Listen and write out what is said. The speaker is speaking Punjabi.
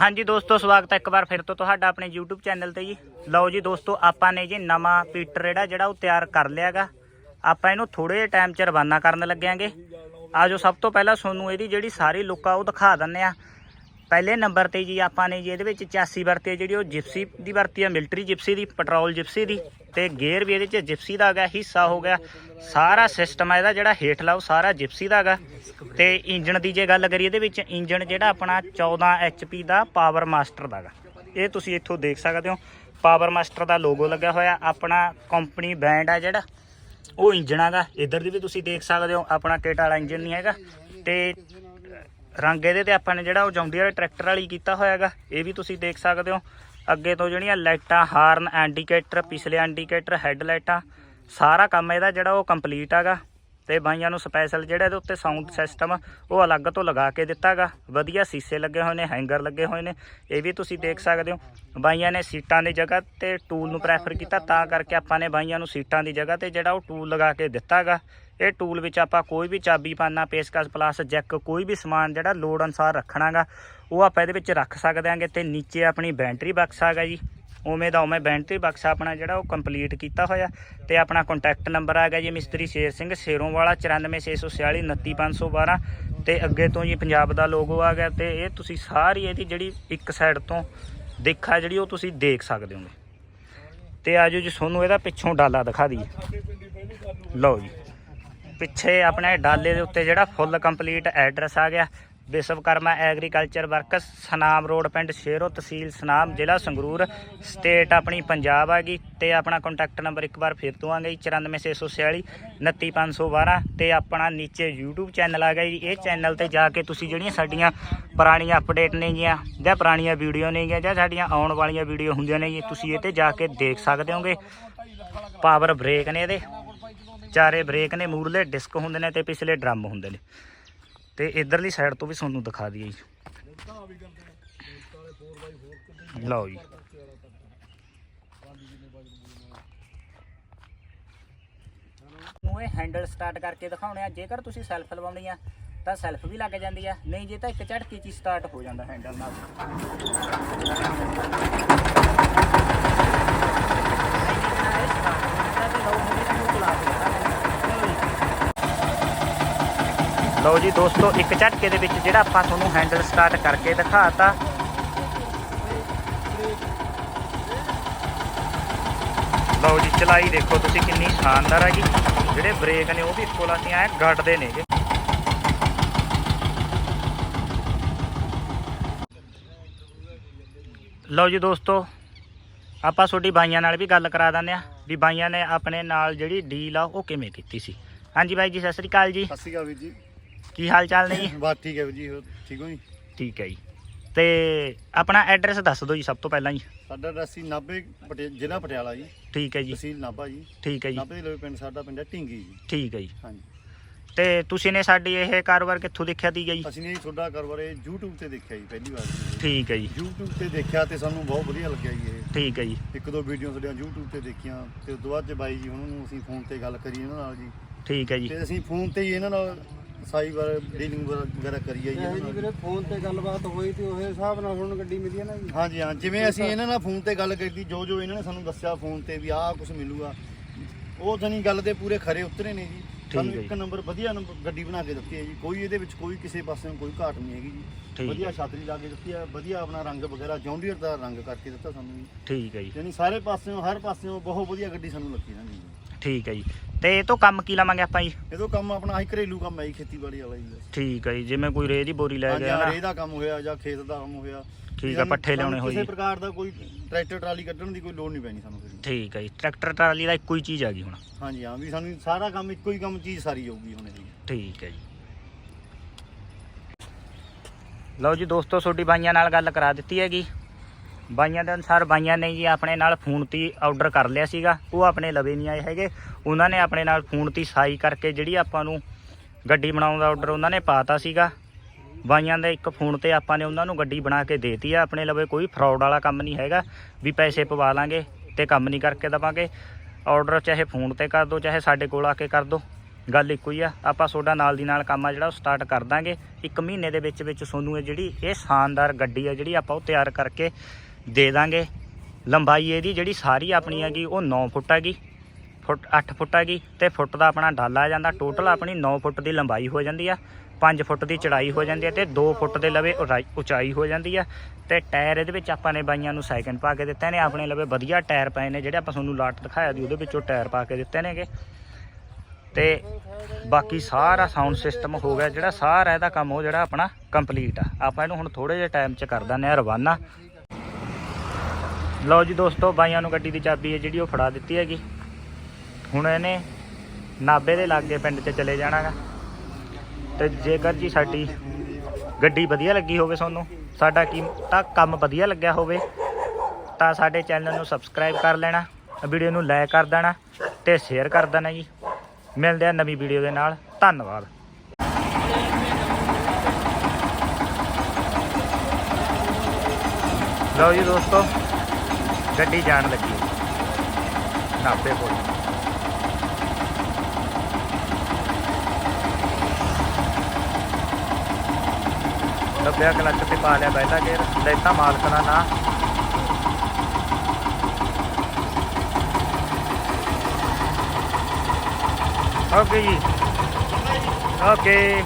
ਹਾਂਜੀ ਦੋਸਤੋ, ਸਵਾਗਤ ਹੈ ਇੱਕ ਵਾਰ ਫਿਰ ਤੋਂ ਤੁਹਾਡਾ ਆਪਣੇ YouTube ਚੈਨਲ ਤੇ ਜੀ। ਲਓ ਜੀ ਦੋਸਤੋ, ਆਪਾਂ ਨੇ ਜੀ ਨਵਾਂ ਪੀਟਰ ਜਿਹੜਾ ਜਿਹੜਾ ਉਹ ਤਿਆਰ ਕਰ ਲਿਆਗਾ। ਆਪਾਂ ਇਹਨੂੰ ਥੋੜੇ ਜਿਹੇ ਟਾਈਮ ਚ ਰਵਾਨਾ ਕਰਨ ਲੱਗਿਆਂਗੇ। ਆਜੋ ਸਭ ਤੋਂ ਪਹਿਲਾਂ ਤੁਹਾਨੂੰ ਇਹਦੀ ਜਿਹੜੀ ਸਾਰੀ ਲੁੱਕ ਆ, ਉਹ ਦਿਖਾ ਦਿੰਨੇ ਆ ਪਹਿਲੇ ਨੰਬਰ ਤੇ ਜੀ ਆਪਾਂ ਨੇ ਜੀ ਇਹਦੇ ਵਿੱਚ 84 ਵਰਤੀ ਹੈ, ਜਿਹੜੀ ਉਹ ਜਿਪਸੀ ਦੀ ਵਰਤੀ ਹੈ, ਮਿਲਟਰੀ ਜਿਪਸੀ ਦੀ, ਪੈਟਰੋਲ ਜਿਪਸੀ ਦੀ ਤੇ ਗੇਅਰ ਵੀ ਇਹਦੇ ਚ ਜਿਪਸੀ ਦਾ ਹੈਗਾ, ਹਿੱਸਾ ਹੋ ਗਿਆ। ਸਾਰਾ ਸਿਸਟਮ ਹੈ ਇਹਦਾ ਜਿਹੜਾ ਹੇਠਲਾ ਉਹ ਸਾਰਾ ਜਿਪਸੀ ਦਾ ਹੈਗਾ। ਤੇ ਇੰਜਣ ਦੀ ਜੇ ਗੱਲ ਕਰੀਏ, ਇਹਦੇ ਵਿੱਚ ਇੰਜਣ ਜਿਹੜਾ ਆਪਣਾ 14 HP ਦਾ ਪਾਵਰ ਮਾਸਟਰ ਦਾ ਹੈਗਾ। ਇਹ ਤੁਸੀਂ ਇੱਥੋਂ ਦੇਖ ਸਕਦੇ ਹੋ ਪਾਵਰ ਮਾਸਟਰ ਦਾ ਲੋਗੋ ਲੱਗਿਆ ਹੋਇਆ, ਆਪਣਾ ਕੰਪਨੀ ਬੈਂਡ ਆ ਜਿਹੜਾ, ਉਹ ਇੰਜਣ ਹੈਗਾ ਇਧਰ ਦੀ ਵੀ ਤੁਸੀਂ ਦੇਖ ਸਕਦੇ ਹੋ, ਆਪਣਾ ਟੇਟਾ ਵਾਲਾ ਇੰਜਣ ਨਹੀਂ ਹੈਗਾ। ਤੇ ਰੰਗ ਇਹਦੇ ਤੇ ਆਪਾਂ ਨੇ ਜਿਹੜਾ ਉਹ ਜੌਂਡੀਅਰ ਟਰੈਕਟਰ ਵਾਲੀ ਕੀਤਾ ਹੋਇਆ ਹੈਗਾ ਇਹ ਵੀ ਤੁਸੀਂ ਦੇਖ ਸਕਦੇ ਹੋ। ਅੱਗੇ ਤੋਂ ਜਿਹੜੀਆਂ ਲਾਈਟਾਂ, ਹਾਰਨ ਇੰਡੀਕੇਟਰ ਪਿਛਲੇ ਇੰਡੀਕੇਟਰ ਹੈੱਡ ਲਾਈਟਾਂ ਸਾਰਾ ਕੰਮ ਇਹਦਾ ਜਿਹੜਾ ਉਹ ਕੰਪਲੀਟ ਹੈਗਾ ਤੇ ਬਾਈਆਂ ਨੂੰ ਸਪੈਸ਼ਲ ਜਿਹੜਾ ਇਹਦੇ ਉੱਤੇ ਸਾਊਂਡ ਸਿਸਟਮ, ਉਹ ਅਲੱਗ ਤੋਂ ਲਗਾ ਕੇ ਦਿੱਤਾਗਾ। ਵਧੀਆ ਸੀਸੇ ਲੱਗੇ ਹੋਏ ਨੇ, ਹੈਂਗਰ ਲੱਗੇ ਹੋਏ ਨੇ, ਇਹ ਵੀ ਤੁਸੀਂ ਦੇਖ ਸਕਦੇ ਹੋ। ਬਾਈਆਂ ਨੇ ਸੀਟਾਂ ਦੀ ਜਗ੍ਹਾ ਤੇ ਟੂਲ ਨੂੰ ਪ੍ਰੈਫਰ ਕੀਤਾ, ਤਾਂ ਕਰਕੇ ਆਪਾਂ ਨੇ ਬਾਈਆਂ ਨੂੰ ਸੀਟਾਂ ਦੀ ਜਗ੍ਹਾ ਤੇ ਜਿਹੜਾ ਉਹ ਟੂਲ ਲਗਾ ਕੇ ਦਿੱਤਾਗਾ। ਇਹ ਟੂਲ ਵਿੱਚ ਆਪਾਂ ਕੋਈ ਵੀ ਚਾਬੀ, ਪਾਨਾ, ਪੇਸਕਸ ਪਲੱਸ, ਜੈਕ, ਕੋਈ ਵੀ ਸਮਾਨ ਜਿਹੜਾ ਲੋੜ ਅਨਸਾਰ ਰੱਖਣਾਗਾ, ਉਹ ਆਪਾਂ ਇਹਦੇ ਵਿੱਚ ਰੱਖ ਸਕਦੇ ਆਂਗੇ ਤੇ ਨੀਚੇ ਆਪਣੀ ਬੈਟਰੀ ਬਕਸ ਹੈਗਾ ਜੀ। ਉਵੇਂ ਦਾ ਉਵੇਂ ਬੈਟਰੀ ਬਕਸ ਆਪਣਾ ਜਿਹੜਾ ਉਹ ਕੰਪਲੀਟ ਕੀਤਾ ਹੋਇਆ। ਤੇ ਆਪਣਾ ਕੰਟੈਕਟ ਨੰਬਰ ਹੈਗਾ ਜੀ ਮਿਸਤਰੀ ਸ਼ੇਰ ਸਿੰਘ ਸ਼ੇਰੋਂ ਵਾਲਾ 94646 29512 ਤੇ ਅੱਗੇ ਤੋਂ ਜੀ ਪੰਜਾਬ ਦਾ ਲੋਗੋ ਆ ਗਿਆ ਤੇ ਇਹ ਤੁਸੀਂ ਸਾਰੀ ਇਹਦੀ ਜਿਹੜੀ ਇੱਕ ਸਾਈਡ ਤੋਂ ਦੇਖਾ ਜਿਹੜੀ ਉਹ ਤੁਸੀਂ ਦੇਖ ਸਕਦੇ ਹੋਗੇ। ਤੇ ਆਜੋ ਜੀ ਤੁਹਾਨੂੰ ਇਹਦਾ ਪਿੱਛੋਂ ਡਾਲਾ ਦਿਖਾ ਦਈਏ। ਲਓ ਜੀ। ਪਿੱਛੇ ਆਪਣੇ ਡਾਲੇ ਦੇ ਉੱਤੇ ਜਿਹੜਾ ਫੁੱਲ ਕੰਪਲੀਟ ਐਡਰੈਸ ਆ ਗਿਆ। Vishwakarma agriculture works, Sunam road ਪਿੰਡ ਸ਼ੇਰੋ ਤਹਿਸੀਲ ਸਨਾਮ, ਜ਼ਿਲ੍ਹਾ ਸੰਗਰੂਰ। ਸਟੇਟ ਆਪਣੀ ਪੰਜਾਬ ਆ ਗਈ ਤੇ ਆਪਣਾ ਕੰਟੈਕਟ ਨੰਬਰ ਇੱਕ ਵਾਰ ਫਿਰ ਤੋਂ ਆ ਗਿਆ ਜੀ 94646 29512 ਤੇ ਆਪਣਾ ਨੀਚੇ YouTube ਚੈਨਲ ਆ ਗਿਆ ਜੀ। ਇਹ ਚੈਨਲ ਤੇ ਜਾ ਕੇ ਤੁਸੀਂ ਜਿਹੜੀਆਂ ਸਾਡੀਆਂ ਪੁਰਾਣੀਆਂ ਅਪਡੇਟ ਨੇਗੀਆਂ ਜਾਂ ਪੁਰਾਣੀਆਂ ਵੀਡੀਓ ਨੇਗੀਆਂ ਜਾਂ ਸਾਡੀਆਂ ਆਉਣ ਵਾਲੀਆਂ ਵੀਡੀਓ ਹੁੰਦੀਆਂ ਨੇ ਜੀ ਤੁਸੀਂ ਇਹ ਤੇ ਜਾ ਕੇ ਦੇਖ ਸਕਦੇ ਹੋਗੇ। ਪਾਵਰ ਬ੍ਰੇਕ ਨੇ ਇਹਦੇ। ਚਾਰੇ ਬ੍ਰੇਕ ਨੇ, ਮੂਰਲੇ ਡਿਸਕ ਹੁੰਦੇ ਨੇ ਤੇ ਪਿਛਲੇ ਡਰਮ ਹੁੰਦੇ ਨੇ। ਤੇ ਇਧਰਲੀ ਸਾਈਡ ਤੋਂ ਵੀ ਤੁਹਾਨੂੰ ਦਿਖਾ ਦਈਏ ਜੀ। ਲਓ ਜੀ। ਨੂੰ ਇਹ ਹੈਂਡਲ ਸਟਾਰਟ ਕਰਕੇ ਦਿਖਾਉਣੇ ਆ। ਜੇਕਰ ਤੁਸੀਂ ਸੈਲਫ ਲਵਾਉਣੀ ਆ, ਤਾਂ ਸੈਲਫ ਵੀ ਲੱਗ ਜਾਂਦੀ ਆ। ਨਹੀਂ ਜੇ ਤਾਂ ਇੱਕ ਝਟਕੇ 'ਚ ਹੀ ਸਟਾਰਟ ਹੋ ਜਾਂਦਾ ਹੈਂਡਲ ਨਾਲ। ਲਓ ਜੀ ਦੋਸਤੋ, ਇੱਕ ਝਟਕੇ ਦੇ ਵਿੱਚ ਜਿਹੜਾ ਆਪਾਂ ਤੁਹਾਨੂੰ ਹੈਂਡਲ ਸਟਾਰਟ ਕਰਕੇ ਦਿਖਾਤਾ। ਲਓ ਜੀ, ਚਲਾਈ ਦੇਖੋ ਤੁਸੀਂ ਕਿੰਨੀ ਸ਼ਾਨਦਾਰ ਹੈਗੀ ਜਿਹੜੇ ਬ੍ਰੇਕ ਨੇ ਉਹ ਵੀ ਇੱਕੋ ਲਾਤੀ, ਐ ਗੱਡਦੇ ਨੇਗੇ। ਲਓ ਜੀ ਦੋਸਤੋ, ਆਪਾਂ ਤੁਹਾਡੀ ਬਾਈਆਂ ਨਾਲ ਵੀ ਗੱਲ ਕਰਾ ਦਿੰਦੇ ਆ ਵੀ ਬਾਈਆਂ ਨੇ ਆਪਣੇ ਨਾਲ ਜਿਹੜੀ ਡੀਲ ਆ, ਉਹ ਕਿਵੇਂ ਕੀਤੀ ਸੀ। ਹਾਂਜੀ ਬਾਈ ਜੀ, ਸਤਿ ਸ੍ਰੀ ਅਕਾਲ ਜੀ। ਸਤਿ ਸ਼੍ਰੀ ਅਕਾਲ ਵੀਰ ਜੀ। ਕੀ ਹਾਲ ਚਾਲ ਨੇ ਜੀ? ਬਸ ਠੀਕ ਹੈ ਵੀਰ ਜੀ ਹੋਰ ਠੀਕ ਹੋ ਜੀ? ਠੀਕ ਹੈ ਜੀ। ਤੇ ਆਪਣਾ ਐਡਰੈਸ ਦੱਸ ਦਿਓ ਜੀ ਸਭ ਤੋਂ ਪਹਿਲਾਂ ਜੀ। ਸਾਡਾ ਐਡਰੈਸ ਸੀ ਨਾਭੇ ਪਟਿਆ ਜ਼ਿਲ੍ਹਾ ਪਟਿਆਲਾ ਜੀ। ਠੀਕ ਹੈ ਜੀ। ਤਹਿਸੀਲ ਨਾਭਾ ਜੀ। ਠੀਕ ਹੈ ਜੀ। ਨਾਭੇ ਦੇ ਲਵੇ ਪਿੰਡ ਸਾਡਾ ਪਿੰਡ ਹੈ ਢਿੰਗੀ ਜੀ। ਠੀਕ ਹੈ ਜੀ। ਹਾਂਜੀ। ਤੇ ਤੁਸੀਂ ਨੇ ਸਾਡੀ ਇਹ ਕਾਰੋਬਾਰ ਕਿੱਥੋਂ ਦੇਖਿਆ ਸੀਗਾ ਜੀ? ਅਸੀਂ ਨੇ ਜੀ ਤੁਹਾਡਾ ਕਾਰੋਬਾਰ ਇਹ YouTube ਤੇ ਦੇਖਿਆ ਜੀ ਪਹਿਲੀ ਵਾਰ। ਜੀ। ਠੀਕ ਹੈ ਜੀ। YouTube ਤੇ ਦੇਖਿਆ ਤੇ ਸਾਨੂੰ ਬਹੁਤ ਵਧੀਆ ਲੱਗਿਆ ਜੀ ਇਹ। ਠੀਕ ਹੈ ਜੀ। ਇੱਕ ਦੋ ਵੀਡੀਓ ਤੁਹਾਡੀਆਂ YouTube ਤੇ ਦੇਖੀਆਂ ਤੇ ਉਸ ਤੋਂ ਬਾਅਦ ਚ ਬਾਈ ਜੀ ਉਹਨਾਂ ਨੂੰ ਅਸੀਂ ਫੋਨ ਤੇ ਗੱਲ ਕਰੀ ਇਹਨਾਂ ਨਾਲ ਜੀ। ਠੀਕ ਹੈ ਜੀ। ਤੇ ਅਸੀਂ ਫੋਨ ਤੇ ਹੀ ਇਹਨਾਂ ਨਾਲ ਸਾਈ ਵਾਰ ਡੀਲਿੰਗ ਵਗੈਰਾ ਕਰੀ ਆ ਜੀ ਇਹ ਇਹਨਾਂ ਜੀ ਨਾਲ। ਵੀਰੇ ਫੋਨ ਤੇ ਗੱਲਬਾਤ ਹੋਈ ਤੇ ਉਹ ਹਿਸਾਬ ਨਾਲ ਹੁਣ ਗੱਡੀ ਮਿਲੀ ਹੈ ਨਾ ਜੀ। ਹਾਂਜੀ ਹਾਂ ਜਿਵੇਂ ਅਸੀਂ ਇਹਨਾਂ ਨਾਲ ਫੋਨ ਤੇ ਗੱਲ ਕੀਤੀ ਜੋ ਜੋ ਇਹਨਾਂ ਨੇ ਸਾਨੂੰ ਦੱਸਿਆ ਫੋਨ ਤੇ ਵੀ ਆਹ ਕੁਝ ਮਿਲੂਗਾ। ਉਹ ਜਣੀ ਗੱਲ ਦੇ ਪੂਰੇ ਖਰੇ ਉਤਰੇ ਨੇ ਜੀ। ਸਾਨੂੰ ਹੈ ਇੱਕ ਨੰਬਰ ਵਧੀਆ ਨੰਬਰ ਗੱਡੀ ਬਣਾ ਕੇ ਦਿੱਤੀ ਹੈ ਜੀ। ਕੋਈ ਇਹਦੇ ਵਿੱਚ ਕੋਈ ਕਿਸੇ ਪਾਸਿਓਂ ਕੋਈ ਘਾਟ ਨਹੀਂ ਹੈਗੀ ਜੀ। ਠੀਕ ਵਧੀਆ ਛਾਤਰੀ ਲਾ ਕੇ ਦਿੱਤੀ ਹੈ ਵਧੀਆ ਆਪਣਾ ਰੰਗ ਵਗੈਰਾ ਜੌਂਡੀਅਰ ਦਾ ਰੰਗ ਕਰਕੇ ਦਿੱਤਾ ਸਾਨੂੰ ਜੀ। ਠੀਕ ਹੈ ਜੀ। ਯਾਨੀ ਸਾਰੇ ਪਾਸਿਓਂ ਹਰ ਪਾਸਿਓਂ ਬਹੁਤ ਵਧੀਆ ਗੱਡੀ ਸਾਨੂੰ ਲੱਗੀ ਨਾ ਜੀ। ਠੀਕ ਹੈ ਜੀ। ਤੇ ਇਹ ਤੋਂ ਕੰਮ ਕੀ ਲਵਾਂਗੇ ਆਪਾਂ ਜੀ? ਇਹਦੋਂ ਕੰਮ ਆਪਣਾ ਆਹੀ ਘਰੇਲੂ ਕੰਮ ਹੈ ਜੀ ਖੇਤੀਬਾੜੀ ਵਾਲਾ ਜੀ। ਠੀਕ ਹੈ ਜੀ ਜਿਵੇਂ ਕੋਈ ਰੇਹ ਦੀ ਬੋਰੀ ਲੈ ਗਿਆ ਨਾ। ਰੇਹ ਦਾ ਕੰਮ ਹੋਇਆ ਜਾਂ ਖੇਤ ਦਾ ਕੰਮ ਹੋਇਆ। ਠੀਕ ਹੈ ਪੱਠੇ ਲਿਆਉਣੇ ਸਾਨੂੰ ਹੋਏ ਕਿਸੇ ਜੀ। ਪ੍ਰਕਾਰ ਦਾ ਕੋਈ ਟਰੈਕਟਰ ਟਰਾਲੀ ਕੱਢਣ ਦੀ ਕੋਈ ਲੋੜ ਨਹੀਂ ਪੈਣੀ ਸਾਨੂੰ ਫਿਰ ਠੀਕ ਹੈ ਜੀ ਟਰੈਕਟਰ ਟਰਾਲੀ ਦਾ ਇੱਕੋ ਹੀ ਚੀਜ਼ ਆ ਗਈ ਹੁਣ। ਹਾਂਜੀ ਹਾਂ ਵੀ ਸਾਨੂੰ ਸਾਰਾ ਕੰਮ ਇੱਕੋ ਹੀ ਕੰਮ ਚੀਜ਼ ਸਾਰੀ ਜਾਊਗੀ ਹੁਣ ਇਹਦੀ ਠੀਕ ਹੈ ਜੀ। ਲਓ ਜੀ ਦੋਸਤੋ ਤੁਹਾਡੀ ਬਾਈਆਂ ਨਾਲ ਗੱਲ ਕਰਾ ਦਿੱਤੀ ਹੈਗੀ। ਬਾਈਆਂ ਦੇ ਅਨੁਸਾਰ ਬਾਈਆਂ ਨੇ ਜੀ ਆਪਣੇ ਨਾਲ ਫੋਨ ਤੇ ਆਰਡਰ ਕਰ ਲਿਆ ਸੀਗਾ। ਉਹ ਆਪਣੇ ਲਵੇ ਨਹੀਂ ਆਏ ਹੈਗੇ। ਉਹਨਾਂ ਨੇ ਆਪਣੇ ਨਾਲ ਫੋਨ ਤੇ ਸਾਈ ਕਰਕੇ ਜਿਹੜੀ ਆਪਾਂ ਨੂੰ ਗੱਡੀ ਬਣਾਉਣ ਦਾ ਆਰਡਰ ਉਹਨਾਂ ਨੇ ਪਾਤਾ ਸੀਗਾ। ਬਾਈਆਂ ਦਾ ਇੱਕ ਫੋਨ ਤੇ ਆਪਾਂ ਨੇ ਉਹਨਾਂ ਨੂੰ ਗੱਡੀ ਬਣਾ ਕੇ ਦੇਤੀ ਆ। ਆਪਣੇ ਲਵੇ ਕੋਈ ਫਰਾਡ ਵਾਲਾ ਕੰਮ ਨਹੀਂ ਹੈਗਾ। ਵੀ ਪੈਸੇ ਪਵਾ ਲਾਂਗੇ ਤੇ ਕੰਮ ਨਹੀਂ ਕਰਕੇ ਦਵਾਂਗੇ। ਆਰਡਰ ਚਾਹੇ ਫੋਨ ਤੇ ਕਰ ਦਿਓ ਚਾਹੇ ਸਾਡੇ ਕੋਲ ਆ ਕੇ ਕਰ ਦਿਓ ਗੱਲ ਇੱਕੋ ਹੀ ਆ। ਆਪਾਂ ਤੁਹਾਡਾ ਨਾਲ ਦੀ ਨਾਲ ਕੰਮ ਆ ਜਿਹੜਾ, ਉਹ ਸਟਾਰਟ ਕਰ ਦਾਂਗੇ। ਇੱਕ ਮਹੀਨੇ ਦੇ ਵਿੱਚ ਵਿੱਚ ਤੁਹਾਨੂੰ ਇਹ ਜਿਹੜੀ, ਇਹ ਸ਼ਾਨਦਾਰ ਗੱਡੀ ਆ ਜਿਹੜੀ ਆਪਾਂ ਉਹ ਤਿਆਰ ਕਰਕੇ ਦੇ ਦਾਂਗੇ। ਲੰਬਾਈ ਇਹਦੀ ਜਿਹੜੀ ਸਾਰੀ ਆਪਣੀ ਹੈਗੀ, ਉਹ 9 ਫੁੱਟ ਹੈਗੀ। ਫੁੱਟ 8 ਫੁੱਟ ਹੈਗੀ ਤੇ ਫੁੱਟ ਦਾ ਆਪਣਾ ਢਾਲਾ ਆ ਜਾਂਦਾ। ਟੋਟਲ ਆਪਣੀ 9 ਫੁੱਟ ਦੀ ਲੰਬਾਈ ਹੋ ਜਾਂਦੀ ਆ। 5 ਫੁੱਟ ਦੀ ਚੜਾਈ ਹੋ ਜਾਂਦੀ ਹੈ ਤੇ 2 ਫੁੱਟ ਦੇ ਲਵੇ ਉਰਾਈ- ਉਚਾਈ ਹੋ ਜਾਂਦੀ ਆ। ਤੇ ਟਾਇਰ ਇਹਦੇ ਵਿੱਚ ਆਪਾਂ ਨੇ ਬਾਈਆਂ ਨੂੰ ਸੈਕਿੰਡ ਪਾ ਕੇ ਦਿੱਤੇ ਨੇ। ਆਪਣੇ ਲਵੇ ਵਧੀਆ ਟਾਇਰ ਪਏ ਨੇ ਜਿਹੜੇ ਆਪਾਂ ਤੁਹਾਨੂੰ ਲਾਟ ਦਿਖਾਇਆ ਦੀ ਉਹਦੇ ਵਿੱਚੋਂ ਟਾਇਰ ਪਾ ਕੇ ਦਿੱਤੇ ਨੇਗੇ। ਤੇ ਬਾਕੀ ਸਾਰਾ ਸਾਊਂਡ ਸਿਸਟਮ ਹੋ ਗਿਆ ਜਿਹੜਾ, ਸਾਰਾ ਇਹਦਾ ਕੰਮ ਉਹ ਜਿਹੜਾ ਆਪਣਾ ਕੰਪਲੀਟ ਆ। ਆਪਾਂ ਇਹਨੂੰ ਹੁਣ ਥੋੜੇ ਜਿਹੇ ਟਾਈਮ 'ਚ ਕਰ ਦਿੰਦੇ ਆ ਰਵਾਨਾ। ਲਓ ਜੀ ਦੋਸਤੋ, ਬਾਈਆਂ ਨੂੰ ਗੱਡੀ ਦੀ ਚਾਬੀ ਹੈ ਜਿਹੜੀ ਉਹ ਫੜਾ ਦਿੱਤੀ ਹੈਗੀ। ਹੁਣ ਇਹਨੇ ਨਾਬੇ ਦੇ ਲਾਗੇ ਪਿੰਡ 'ਚ ਚਲੇ ਜਾਣਾਗਾ। ਤੇ ਜੇਕਰ ਜੀ ਸਾਡੀ ਗੱਡੀ ਵਧੀਆ ਲੱਗੀ ਹੋਵੇ ਤੁਹਾਨੂੰ, ਸਾਡਾ ਕੀ ਤਾਂ ਕੰਮ ਵਧੀਆ ਲੱਗਿਆ ਹੋਵੇ, ਤਾਂ ਸਾਡੇ ਚੈਨਲ ਨੂੰ ਸਬਸਕ੍ਰਾਈਬ ਕਰ ਲੈਣਾ, ਵੀਡੀਓ ਨੂੰ ਲਾਈਕ ਕਰ ਦੇਣਾ ਤੇ ਸ਼ੇਅਰ ਕਰ ਦੇਣਾ ਜੀ। ਮਿਲਦੇ ਆ ਨਵੀਂ ਵੀਡੀਓ ਦੇ ਨਾਲ। ਧੰਨਵਾਦ। ਲਓ ਜੀ ਦੋਸਤੋ ਗੱਡੀ ਜਾਣ ਲੱਗੀ। ਨਾਪੇ ਕੋਲ। ਲੱਭਿਆ ਕਲੱਚ ਤੇ ਪਾ ਲਿਆ ਪਹਿਲਾ ਗੇਅਰ ਲੈਤਾ ਮਾਲਕ ਦਾ ਨਾਂ। ਓਕੇ ਜੀ। ਓਕੇ